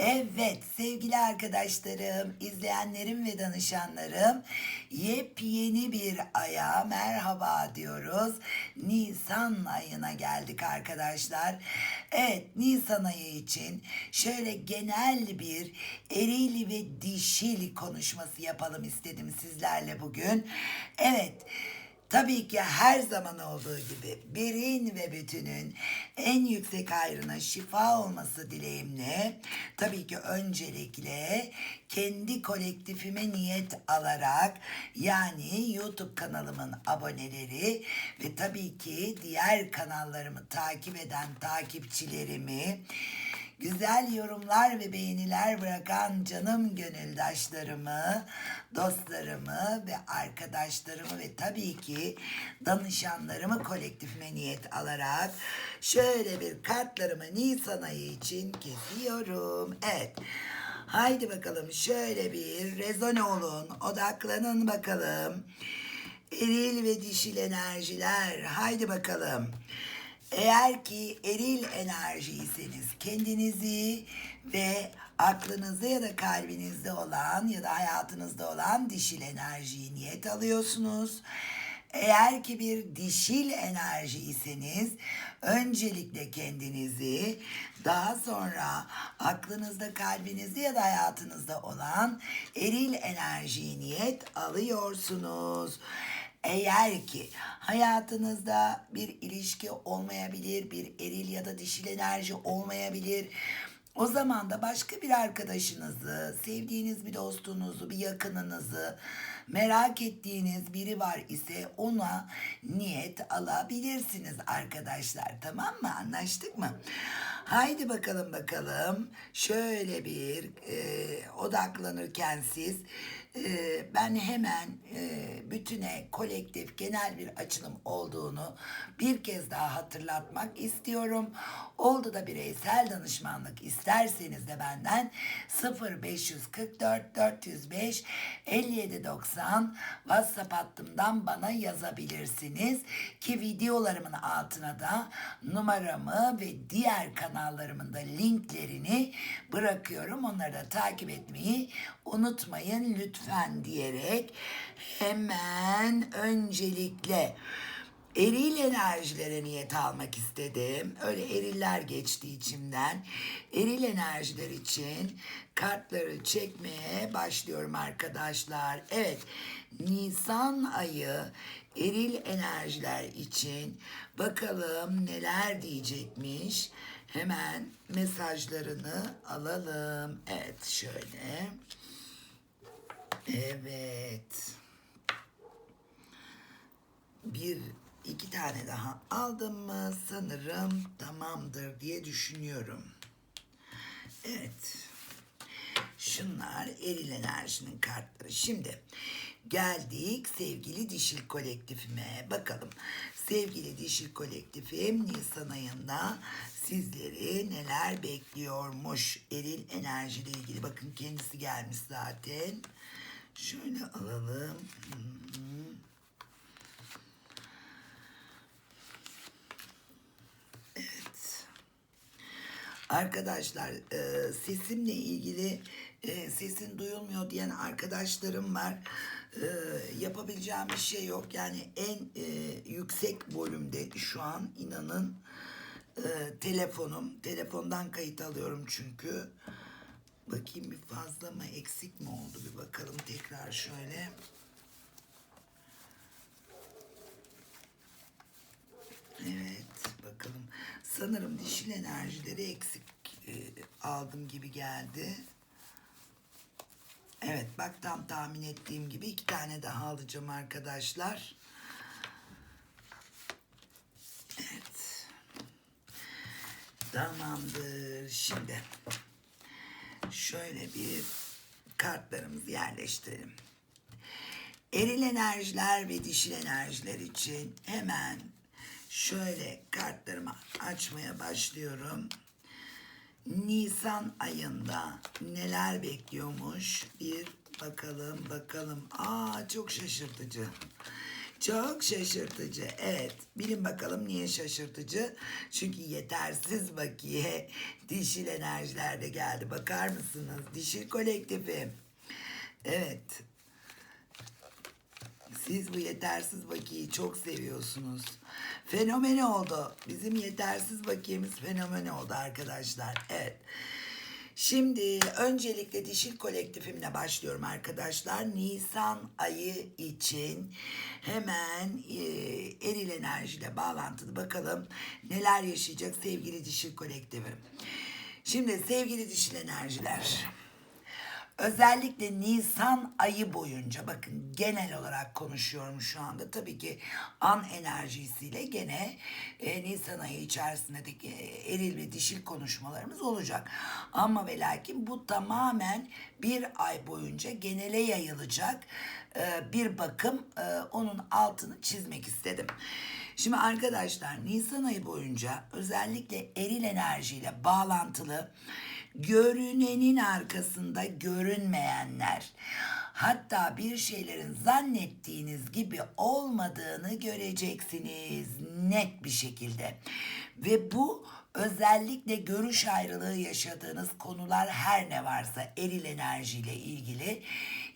Evet sevgili arkadaşlarım, izleyenlerim ve danışanlarım yepyeni bir aya merhaba diyoruz. Nisan ayına geldik arkadaşlar. Evet Nisan ayı için şöyle genel bir eril ve dişil konuşması yapalım istedim sizlerle bugün. Evet. Tabii ki her zaman olduğu gibi birin ve bütünün en yüksek hayrına şifa olması dileğimle tabii ki öncelikle kendi kolektifime niyet alarak yani YouTube kanalımın aboneleri ve tabii ki diğer kanallarımı takip eden takipçilerimi güzel yorumlar ve beğeniler bırakan canım gönüldaşlarımı, dostlarımı ve arkadaşlarımı ve tabii ki danışanlarımı kolektifime niyet alarak şöyle bir kartlarımı Nisan ayı için kesiyorum. Evet. Haydi bakalım şöyle bir rezone olun, odaklanın bakalım. Eril ve dişil enerjiler, haydi bakalım. Eğer ki eril enerjiyseniz kendinizi ve aklınızda ya da kalbinizde olan ya da hayatınızda olan dişil enerjiyi niyet alıyorsunuz. Eğer ki bir dişil enerjiyseniz öncelikle kendinizi daha sonra aklınızda kalbinizde ya da hayatınızda olan eril enerjiyi niyet alıyorsunuz. Eğer ki hayatınızda bir ilişki olmayabilir, bir eril ya da dişil enerji olmayabilir. O zaman da başka bir arkadaşınızı, sevdiğiniz bir dostunuzu, bir yakınınızı, merak ettiğiniz biri var ise ona niyet alabilirsiniz arkadaşlar. Tamam mı? Anlaştık mı? Haydi bakalım bakalım. Şöyle bir e, odaklanırken siz e, ben hemen e, bütüne kolektif genel bir açılım olduğunu bir kez daha hatırlatmak istiyorum. Oldu da bireysel danışmanlık isterseniz de benden 0544 405 5790 WhatsApp hattımdan bana yazabilirsiniz ki videolarımın altına da numaramı ve diğer kanallarımın da linklerini bırakıyorum. Onları da takip etmeyi unutmayın lütfen diyerek hemen öncelikle eril enerjilere niyet almak istedim. Öyle eriller geçti içimden. Eril enerjiler için kartları çekmeye başlıyorum arkadaşlar. Evet, Nisan ayı eril enerjiler için bakalım neler diyecekmiş. Hemen mesajlarını alalım. Evet, şöyle. Evet. Bir iki tane daha aldım mı sanırım tamamdır diye düşünüyorum. Evet. Şunlar eril enerjinin kartları. Şimdi geldik sevgili dişil kolektifime. Bakalım sevgili dişil kolektifim Nisan ayında sizleri neler bekliyormuş eril enerjiyle ilgili. Bakın kendisi gelmiş zaten. Şöyle alalım. Evet. Arkadaşlar e, sesimle ilgili e, sesin duyulmuyor diyen arkadaşlarım var. E, yapabileceğim bir şey yok. Yani en e, yüksek volümde şu an inanın e, telefonum. Telefondan kayıt alıyorum çünkü. Bakayım bir fazla mı eksik mi oldu bir bakalım tekrar şöyle. Evet bakalım. Sanırım dişil enerjileri eksik e, aldım gibi geldi. Evet bak tam tahmin ettiğim gibi iki tane daha alacağım arkadaşlar. Evet. Tamamdır. Şimdi şöyle bir kartlarımızı yerleştirelim. Eril enerjiler ve dişil enerjiler için hemen şöyle kartlarımı açmaya başlıyorum. Nisan ayında neler bekliyormuş bir Bakalım bakalım. Aa çok şaşırtıcı. Çok şaşırtıcı. Evet. Bilin bakalım niye şaşırtıcı? Çünkü yetersiz bakiye dişil enerjilerde geldi. Bakar mısınız? Dişil kolektifi. Evet. Siz bu yetersiz bakiyeyi çok seviyorsunuz. Fenomen oldu. Bizim yetersiz bakiyemiz fenomen oldu arkadaşlar. Evet. Şimdi öncelikle dişil kolektifimle başlıyorum arkadaşlar. Nisan ayı için hemen e, eril enerjiyle bağlantılı bakalım neler yaşayacak sevgili dişil kolektifim. Şimdi sevgili dişil enerjiler. Özellikle Nisan ayı boyunca bakın genel olarak konuşuyorum şu anda. Tabii ki an enerjisiyle gene e, Nisan ayı içerisindeki e, eril ve dişil konuşmalarımız olacak. Ama ve lakin bu tamamen bir ay boyunca genele yayılacak e, bir bakım. E, onun altını çizmek istedim. Şimdi arkadaşlar Nisan ayı boyunca özellikle eril enerjiyle bağlantılı görünenin arkasında görünmeyenler hatta bir şeylerin zannettiğiniz gibi olmadığını göreceksiniz net bir şekilde. Ve bu özellikle görüş ayrılığı yaşadığınız konular her ne varsa eril enerjiyle ilgili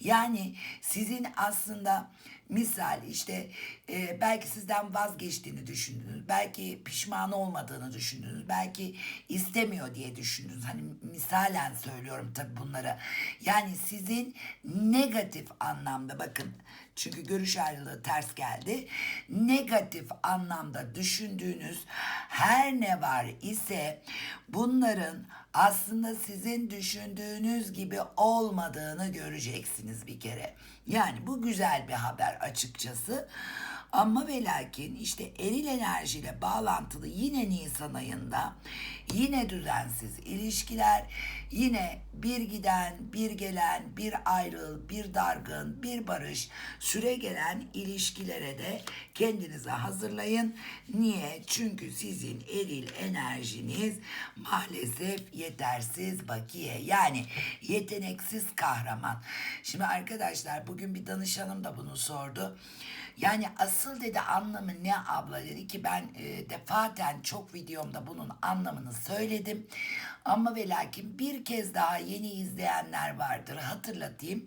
yani sizin aslında misal işte e, belki sizden vazgeçtiğini düşündünüz. Belki pişman olmadığını düşündünüz. Belki istemiyor diye düşündünüz. Hani misalen söylüyorum tabii bunları. Yani sizin negatif anlamda bakın çünkü görüş ayrılığı ters geldi. Negatif anlamda düşündüğünüz her ne var ise bunların aslında sizin düşündüğünüz gibi olmadığını göreceksiniz bir kere. Yani bu güzel bir haber açıkçası. Ama ve lakin işte eril enerjiyle bağlantılı yine Nisan ayında yine düzensiz ilişkiler, yine bir giden, bir gelen, bir ayrıl, bir dargın, bir barış, süre gelen ilişkilere de kendinize hazırlayın. Niye? Çünkü sizin eril enerjiniz maalesef yetersiz bakiye yani yeteneksiz kahraman. Şimdi arkadaşlar bugün bir danışanım da bunu sordu. Yani asıl dedi anlamı ne abla dedi ki ben e, defaten çok videomda bunun anlamını söyledim. Ama ve lakin bir kez daha yeni izleyenler vardır hatırlatayım.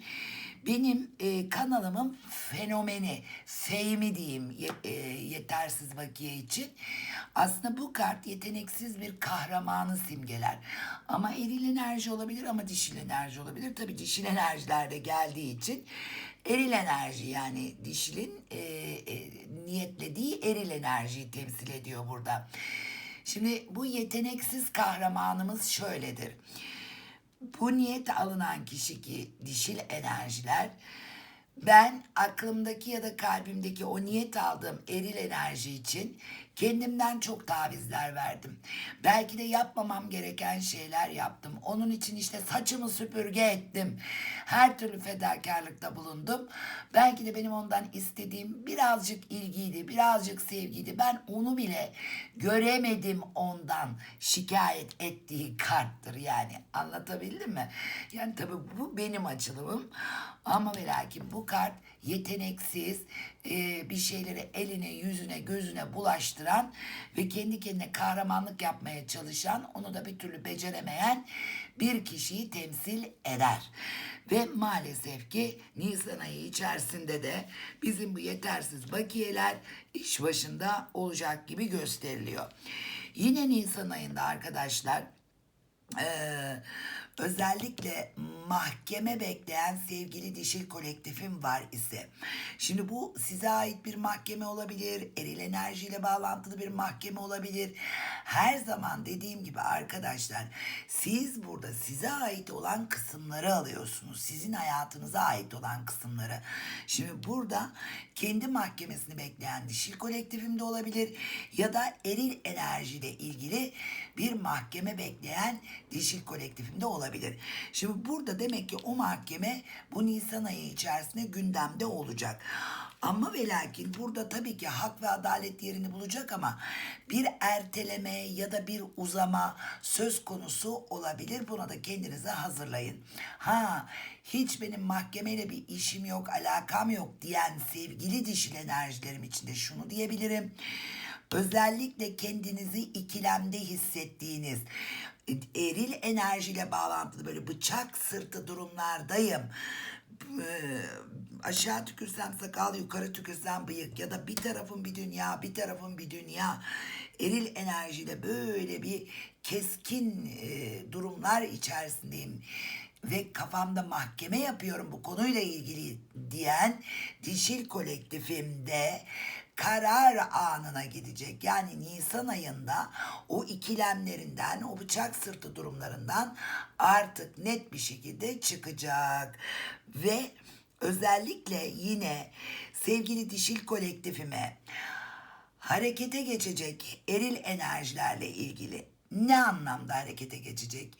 Benim e, kanalımın fenomeni, feymi diyeyim ye, e, yetersiz vakiye için. Aslında bu kart yeteneksiz bir kahramanı simgeler. Ama eril enerji olabilir ama dişil enerji olabilir. Tabii dişil enerjilerde geldiği için eril enerji yani dişilin e, e, niyetlediği eril enerjiyi temsil ediyor burada. Şimdi bu yeteneksiz kahramanımız şöyledir. Bu niyet alınan kişi ki dişil enerjiler ben aklımdaki ya da kalbimdeki o niyet aldığım eril enerji için kendimden çok tavizler verdim. Belki de yapmamam gereken şeyler yaptım. Onun için işte saçımı süpürge ettim. Her türlü fedakarlıkta bulundum. Belki de benim ondan istediğim birazcık ilgiydi, birazcık sevgiydi. Ben onu bile göremedim ondan şikayet ettiği karttır yani. Anlatabildim mi? Yani tabii bu benim açılımım. Ama ve lakin bu kart yeteneksiz e, bir şeyleri eline, yüzüne, gözüne bulaştıran ve kendi kendine kahramanlık yapmaya çalışan, onu da bir türlü beceremeyen bir kişiyi temsil eder. Ve maalesef ki Nisan ayı içerisinde de bizim bu yetersiz bakiyeler iş başında olacak gibi gösteriliyor. Yine Nisan ayında arkadaşlar ee, özellikle mahkeme bekleyen sevgili dişil kolektifim var ise. Şimdi bu size ait bir mahkeme olabilir, eril enerjiyle bağlantılı bir mahkeme olabilir. Her zaman dediğim gibi arkadaşlar siz burada size ait olan kısımları alıyorsunuz. Sizin hayatınıza ait olan kısımları. Şimdi burada kendi mahkemesini bekleyen dişil kolektifim de olabilir ya da eril enerjiyle ilgili bir mahkeme bekleyen dişil kolektifimde olabilir olabilir. Şimdi burada demek ki o mahkeme bu Nisan ayı içerisinde gündemde olacak. Ama ve lakin burada tabii ki hak ve adalet yerini bulacak ama bir erteleme ya da bir uzama söz konusu olabilir. Buna da kendinize hazırlayın. Ha hiç benim mahkemeyle bir işim yok, alakam yok diyen sevgili dişil enerjilerim içinde şunu diyebilirim. Özellikle kendinizi ikilemde hissettiğiniz eril enerjiyle bağlantılı böyle bıçak sırtı durumlardayım. Ee, aşağı tükürsem sakal, yukarı tükürsem bıyık ya da bir tarafım bir dünya, bir tarafım bir dünya. Eril enerjiyle böyle bir keskin e, durumlar içerisindeyim ve kafamda mahkeme yapıyorum bu konuyla ilgili diyen dişil kolektifimde karar anına gidecek. Yani Nisan ayında o ikilemlerinden, o bıçak sırtı durumlarından artık net bir şekilde çıkacak. Ve özellikle yine sevgili dişil kolektifime harekete geçecek eril enerjilerle ilgili ne anlamda harekete geçecek?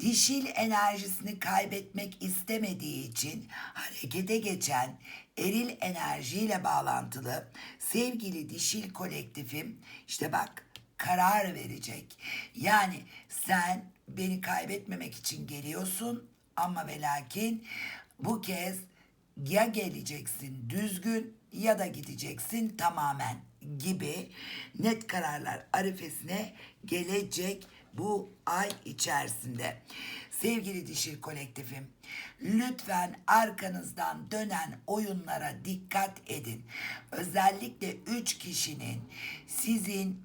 Dişil enerjisini kaybetmek istemediği için harekete geçen eril enerjiyle bağlantılı sevgili dişil kolektifim işte bak karar verecek. Yani sen beni kaybetmemek için geliyorsun ama ve lakin bu kez ya geleceksin düzgün ya da gideceksin tamamen gibi net kararlar arifesine gelecek bu ay içerisinde. Sevgili dişil kolektifim, lütfen arkanızdan dönen oyunlara dikkat edin. Özellikle üç kişinin sizin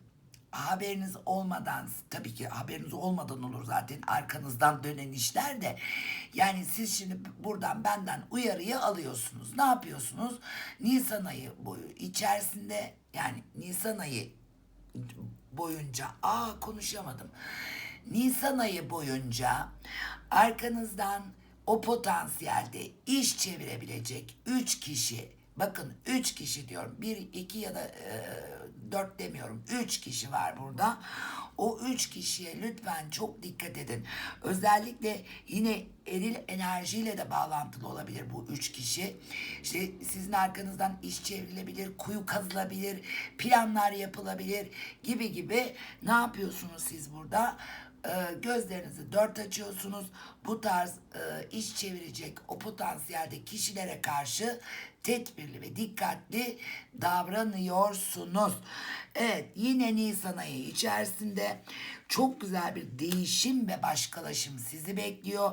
haberiniz olmadan tabii ki haberiniz olmadan olur zaten arkanızdan dönen işler de yani siz şimdi buradan benden uyarıyı alıyorsunuz ne yapıyorsunuz Nisan ayı boyu içerisinde yani Nisan ayı boyunca aa konuşamadım. Nisan ayı boyunca arkanızdan o potansiyelde iş çevirebilecek üç kişi bakın üç kişi diyorum bir iki ya da e, dört demiyorum. Üç kişi var burada. O üç kişiye lütfen çok dikkat edin. Özellikle yine eril enerjiyle de bağlantılı olabilir bu üç kişi. İşte sizin arkanızdan iş çevrilebilir kuyu kazılabilir planlar yapılabilir gibi gibi. Ne yapıyorsunuz siz burada? E, gözlerinizi dört açıyorsunuz. Bu tarz e, iş çevirecek o potansiyelde kişilere karşı tedbirli ve dikkatli davranıyorsunuz. Evet yine Nisan ayı içerisinde çok güzel bir değişim ve başkalaşım sizi bekliyor.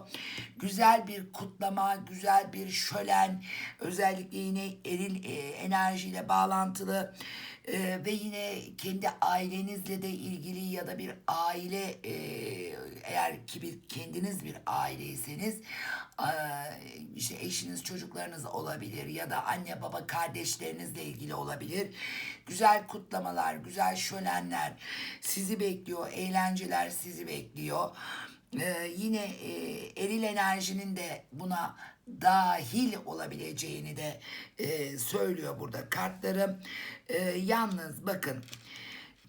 Güzel bir kutlama, güzel bir şölen, özellikle yine eril e, enerjiyle bağlantılı e, ve yine kendi ailenizle de ilgili ya da bir aile e, eğer ki bir kendiniz bir aileyseniz e, işte eşiniz çocuklarınız olabilir ya da anne baba kardeşlerinizle ilgili olabilir. Güzel kutlamalar, güzel şölenler sizi bekliyor, eğlenceler sizi bekliyor. Ee, yine e, eril enerjinin de buna dahil olabileceğini de e, söylüyor burada kartlarım. E, yalnız bakın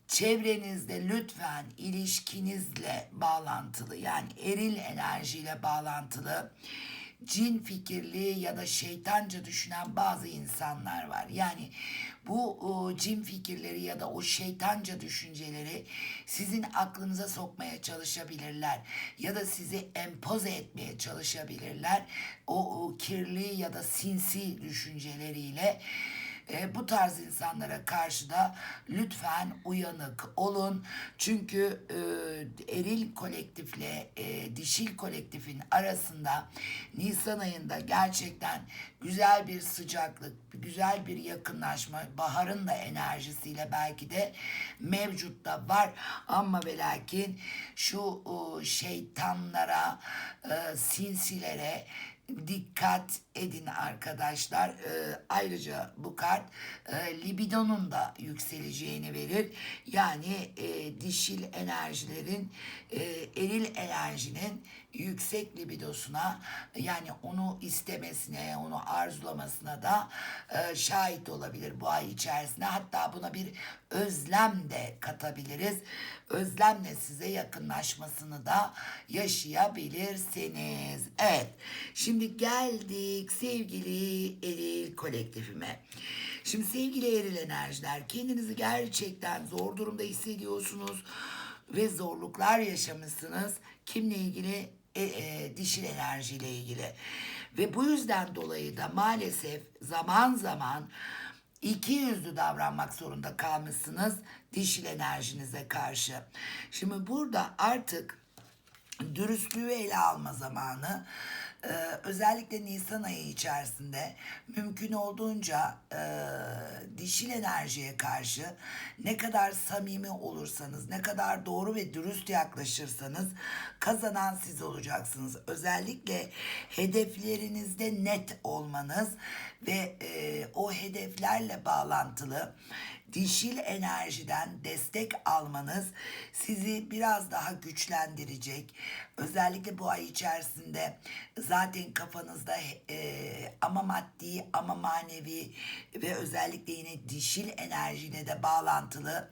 çevrenizde lütfen ilişkinizle bağlantılı yani eril enerjiyle bağlantılı cin fikirli ya da şeytanca düşünen bazı insanlar var. Yani bu o, cin fikirleri ya da o şeytanca düşünceleri sizin aklınıza sokmaya çalışabilirler ya da sizi empoze etmeye çalışabilirler. O, o kirli ya da sinsi düşünceleriyle e, bu tarz insanlara karşı da lütfen uyanık olun. Çünkü e, eril kolektifle e, dişil kolektifin arasında Nisan ayında gerçekten güzel bir sıcaklık, güzel bir yakınlaşma, baharın da enerjisiyle belki de mevcut da var. Ama ve lakin şu e, şeytanlara, e, sinsilere dikkat edin arkadaşlar. Ee, ayrıca bu kart e, libidonun da yükseleceğini verir. Yani e, dişil enerjilerin, e, eril enerjinin yüksek libidosuna yani onu istemesine, onu arzulamasına da e, şahit olabilir bu ay içerisinde. Hatta buna bir özlem de katabiliriz. Özlemle size yakınlaşmasını da yaşayabilirsiniz. Evet, şimdi geldik sevgili eril kolektifime. Şimdi sevgili eril enerjiler, kendinizi gerçekten zor durumda hissediyorsunuz ve zorluklar yaşamışsınız. Kimle ilgili? E, e, dişil enerjiyle ilgili. Ve bu yüzden dolayı da maalesef zaman zaman iki yüzlü davranmak zorunda kalmışsınız dişil enerjinize karşı. Şimdi burada artık dürüstlüğü ele alma zamanı. Ee, özellikle Nisan ayı içerisinde mümkün olduğunca e, dişil enerjiye karşı ne kadar samimi olursanız, ne kadar doğru ve dürüst yaklaşırsanız kazanan siz olacaksınız. Özellikle hedeflerinizde net olmanız ve e, o hedeflerle bağlantılı dişil enerjiden destek almanız sizi biraz daha güçlendirecek. Özellikle bu ay içerisinde zaten kafanızda e, ama maddi ama manevi ve özellikle yine dişil enerjiyle de bağlantılı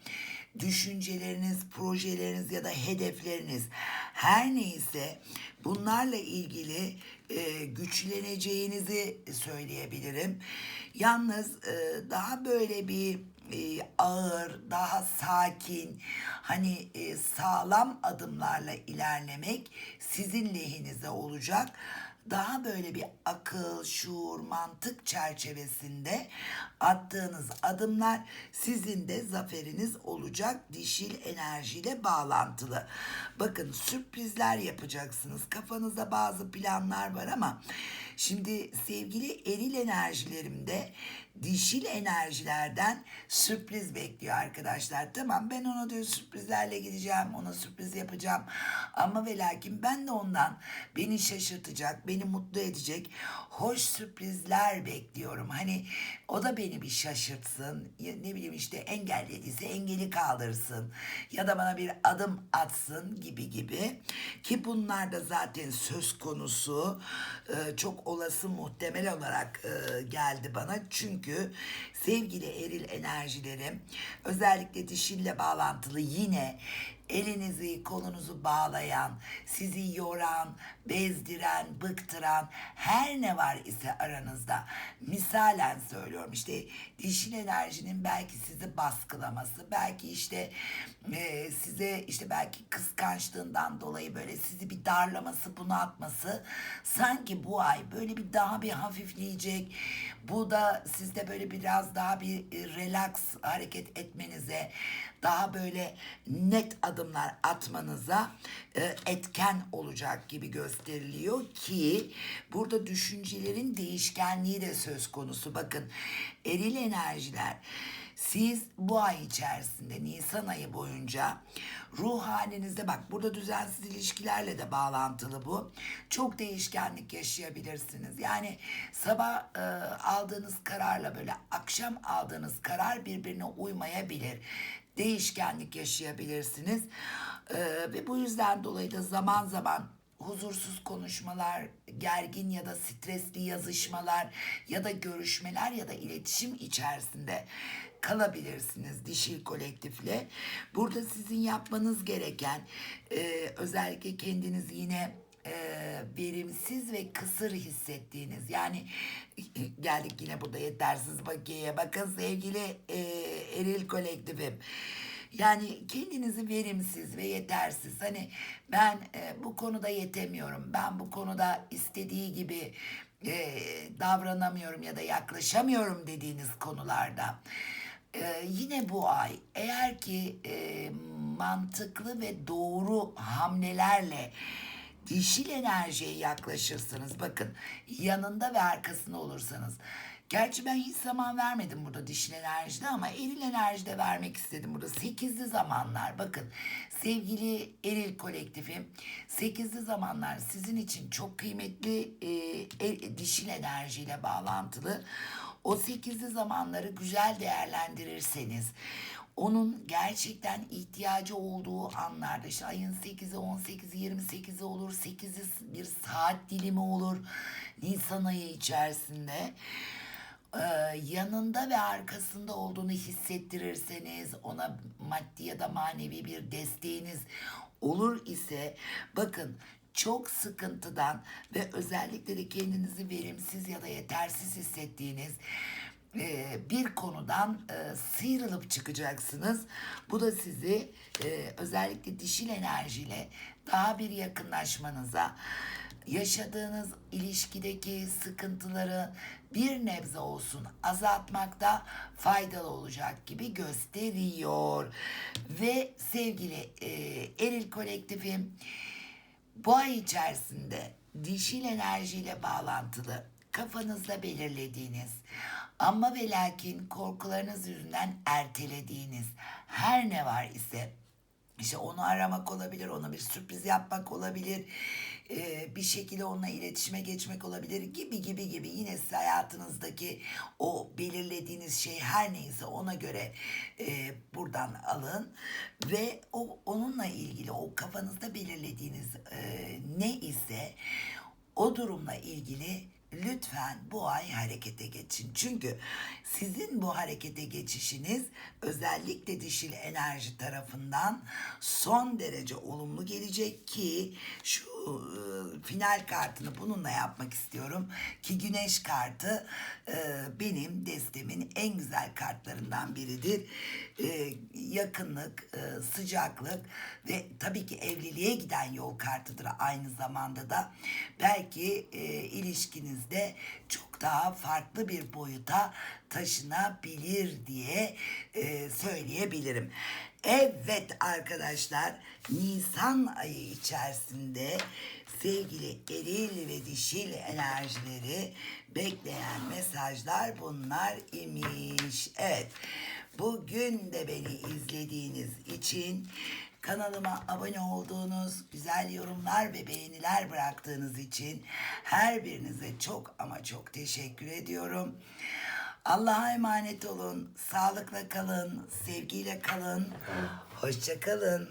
düşünceleriniz, projeleriniz ya da hedefleriniz her neyse bunlarla ilgili e, güçleneceğinizi söyleyebilirim. Yalnız e, daha böyle bir e, ağır, daha sakin, hani e, sağlam adımlarla ilerlemek sizin lehinize olacak. Daha böyle bir akıl, şuur, mantık çerçevesinde attığınız adımlar sizin de zaferiniz olacak dişil enerjiyle bağlantılı. Bakın sürprizler yapacaksınız. Kafanızda bazı planlar var ama şimdi sevgili eril enerjilerimde dişil enerjilerden sürpriz bekliyor arkadaşlar. Tamam ben ona diyor sürprizlerle gideceğim, ona sürpriz yapacağım. Ama ve lakin ben de ondan beni şaşırtacak, beni mutlu edecek hoş sürprizler bekliyorum. Hani o da beni bir şaşırtsın. Ne bileyim işte engellediyse engeli kaldırsın. Ya da bana bir adım atsın gibi gibi. Ki bunlar da zaten söz konusu. Ee, çok olası muhtemel olarak e, geldi bana. Çünkü sevgili eril enerjilerim özellikle dişille bağlantılı yine elinizi kolunuzu bağlayan, sizi yoran, bezdiren, bıktıran her ne var ise aranızda. Misalen söylüyorum işte dişil enerjinin belki sizi baskılaması, belki işte e, size işte belki kıskançlığından dolayı böyle sizi bir darlaması, bunaltması sanki bu ay böyle bir daha bir hafifleyecek. Bu da sizde böyle biraz daha bir e, relax hareket etmenize, daha böyle net adımlar atmanıza e, etken olacak gibi gösteriliyor ki burada düşüncelerin değişkenliği de söz konusu. Bakın eril enerjiler siz bu ay içerisinde Nisan ayı boyunca ruh halinizde bak burada düzensiz ilişkilerle de bağlantılı bu. Çok değişkenlik yaşayabilirsiniz. Yani sabah e, aldığınız kararla böyle akşam aldığınız karar birbirine uymayabilir değişkenlik yaşayabilirsiniz. Ee, ve bu yüzden dolayı da zaman zaman huzursuz konuşmalar, gergin ya da stresli yazışmalar ya da görüşmeler ya da iletişim içerisinde kalabilirsiniz dişil kolektifle. Burada sizin yapmanız gereken e, özellikle kendiniz yine e, verimsiz ve kısır hissettiğiniz yani geldik yine burada yetersiz bakiyeye. Bakın sevgili e, eril kolektifim yani kendinizi verimsiz ve yetersiz. Hani ben e, bu konuda yetemiyorum. Ben bu konuda istediği gibi e, davranamıyorum ya da yaklaşamıyorum dediğiniz konularda. Ee, yine bu ay eğer ki e, mantıklı ve doğru hamlelerle dişil enerjiye yaklaşırsınız. Bakın yanında ve arkasında olursanız. Gerçi ben hiç zaman vermedim burada dişil enerjide ama eril enerjide vermek istedim burada. Sekizli zamanlar bakın sevgili eril kolektifim sekizli zamanlar sizin için çok kıymetli e, e, dişil enerjiyle bağlantılı. O sekizli zamanları güzel değerlendirirseniz onun gerçekten ihtiyacı olduğu anlarda işte ayın 8'i 18'i 28'i olur 8'i bir saat dilimi olur Nisan ayı içerisinde. Ee, yanında ve arkasında olduğunu hissettirirseniz ona maddi ya da manevi bir desteğiniz olur ise bakın çok sıkıntıdan ve özellikle de kendinizi verimsiz ya da yetersiz hissettiğiniz e, bir konudan e, sıyrılıp çıkacaksınız. Bu da sizi e, özellikle dişil enerjiyle daha bir yakınlaşmanıza, yaşadığınız ilişkideki sıkıntıları bir nebze olsun azaltmakta faydalı olacak gibi gösteriyor. Ve sevgili e, Eril Kolektifim bu ay içerisinde dişil enerjiyle bağlantılı kafanızda belirlediğiniz ama ve lakin korkularınız yüzünden ertelediğiniz her ne var ise işte onu aramak olabilir, ona bir sürpriz yapmak olabilir, e, bir şekilde onunla iletişime geçmek olabilir gibi gibi gibi. Yine siz hayatınızdaki o belirlediğiniz şey her neyse ona göre e, buradan alın ve o onunla ilgili o kafanızda belirlediğiniz e, ne ise o durumla ilgili lütfen bu ay harekete geçin. Çünkü sizin bu harekete geçişiniz özellikle dişil enerji tarafından son derece olumlu gelecek ki şu final kartını bununla yapmak istiyorum ki güneş kartı e, benim destemin en güzel kartlarından biridir. E, yakınlık, e, sıcaklık ve tabii ki evliliğe giden yol kartıdır aynı zamanda da belki e, ilişkinizde çok daha farklı bir boyuta taşınabilir diye e, söyleyebilirim. Evet arkadaşlar Nisan ayı içerisinde sevgili eril ve dişil enerjileri bekleyen mesajlar bunlar imiş. Evet bugün de beni izlediğiniz için Kanalıma abone olduğunuz, güzel yorumlar ve beğeniler bıraktığınız için her birinize çok ama çok teşekkür ediyorum. Allah'a emanet olun, sağlıkla kalın, sevgiyle kalın, hoşça kalın.